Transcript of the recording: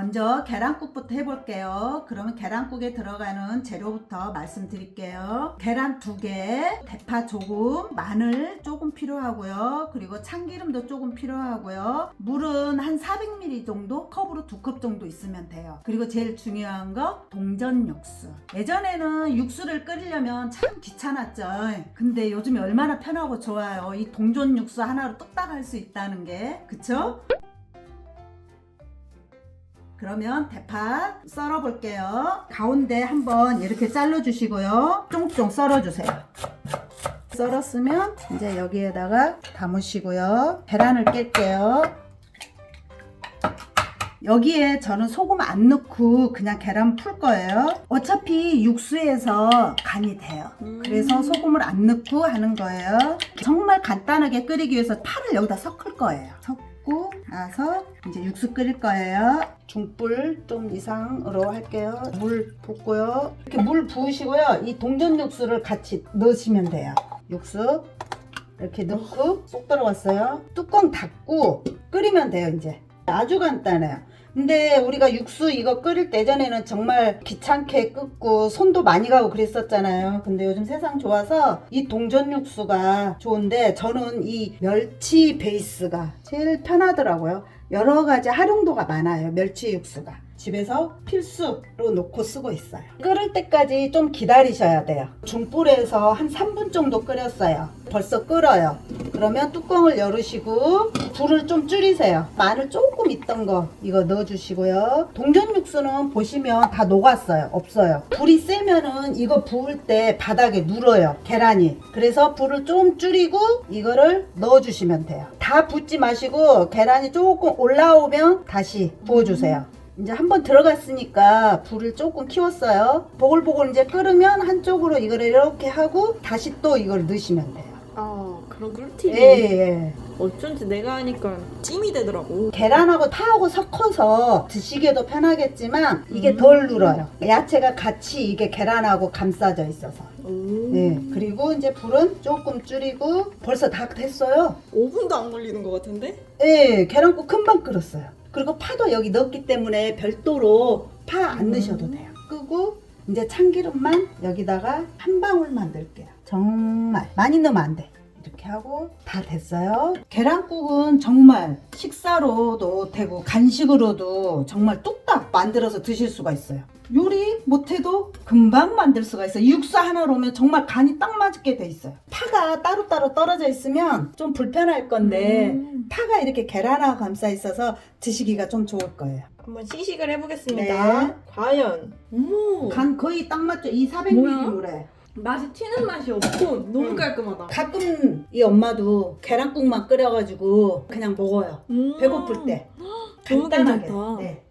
먼저 계란국부터 해볼게요. 그러면 계란국에 들어가는 재료부터 말씀드릴게요. 계란 두 개, 대파 조금, 마늘 조금 필요하고요. 그리고 참기름도 조금 필요하고요. 물은 한 400ml 정도, 컵으로 두 컵 정도 있으면 돼요. 그리고 제일 중요한 거 동전 육수. 예전에는 육수를 끓이려면 참 귀찮았죠. 근데 요즘에 얼마나 편하고 좋아요. 이 동전 육수 하나로 뚝딱 할 수 있다는 게. 그쵸? 그러면 대파 썰어 볼게요. 가운데 한번 이렇게 잘라 주시고요. 쫑쫑 썰어 주세요. 썰었으면 이제 여기에다가 담으시고요. 계란을 깰게요. 여기에 저는 소금 안 넣고 그냥 계란 풀 거예요. 어차피 육수에서 간이 돼요. 그래서 소금을 안 넣고 하는 거예요. 정말 간단하게 끓이기 위해서 파를 여기다 섞을 거예요. 나서 이제 육수 끓일 거예요. 중불 좀 이상으로 할게요. 물 붓고요. 이렇게 물 부으시고요. 이 동전 육수를 같이 넣으시면 돼요. 육수 이렇게 넣고 쏙 들어갔어요. 뚜껑 닫고 끓이면 돼요. 이제 아주 간단해요. 근데 우리가 육수 이거 끓일 때 예전에는 정말 귀찮게 끓고 손도 많이 가고 그랬었잖아요. 근데 요즘 세상 좋아서 이 동전 육수가 좋은데 저는 이 멸치 베이스가 제일 편하더라고요. 여러 가지 활용도가 많아요. 멸치 육수가. 집에서 필수로 놓고 쓰고 있어요. 끓을 때까지 좀 기다리셔야 돼요. 중불에서 한 3분 정도 끓였어요. 벌써 끓어요. 그러면 뚜껑을 열으시고 불을 좀 줄이세요. 마늘 조금 있던 거 이거 넣어주시고요. 동전 육수는 보시면 다 녹았어요. 없어요. 불이 세면은 이거 부을 때 바닥에 눌어요. 계란이. 그래서 불을 좀 줄이고 이거를 넣어주시면 돼요. 다 붓지 마시고 계란이 조금 올라오면 다시 부어주세요. 이제 한번 들어갔으니까 불을 조금 키웠어요. 보글보글 이제 끓으면 한쪽으로 이거를 이렇게 하고 다시 또 이걸 넣으시면 돼요. 아 그런 꿀팁이 예, 예. 어쩐지 내가 하니까 찜이 되더라고 계란하고 파하고 섞어서 드시기에도 편하겠지만 이게 음. 덜 눌어요. 야채가 같이 이게 계란하고 감싸져 있어서. 오. 네. 그리고 이제 불은 조금 줄이고 벌써 다 됐어요. 5분도 안 걸리는 것 같은데? 예, 계란국 금방 끓었어요. 그리고 파도 여기 넣었기 때문에 별도로 파안 음. 넣으셔도 돼요. 끄고 이제 참기름만 여기다가 한 방울만 넣을게요. 정말 많이 넣으면 안 돼. 이렇게 하고 다 됐어요. 계란국은 정말 식사로도 되고 간식으로도 정말 뚝딱 만들어서 드실 수가 있어요. 요리 못해도 금방 만들 수가 있어요. 육수 하나로면 정말 간이 딱 맞게 돼 있어요. 파가 따로따로 떨어져 있으면 좀 불편할 건데 음. 파가 이렇게 계란하고 감싸 있어서 드시기가 좀 좋을 거예요. 한번 시식을 해보겠습니다 네. 과연 어머 간 거의 딱 맞죠? 이 뭐야? 400ml 물에. 맛이 튀는 맛이 없고 너무 음. 깔끔하다 가끔 이 엄마도 계란국만 끓여가지고 그냥 먹어요. 음. 배고플 때. 너무 간단하게. 괜찮다. 네.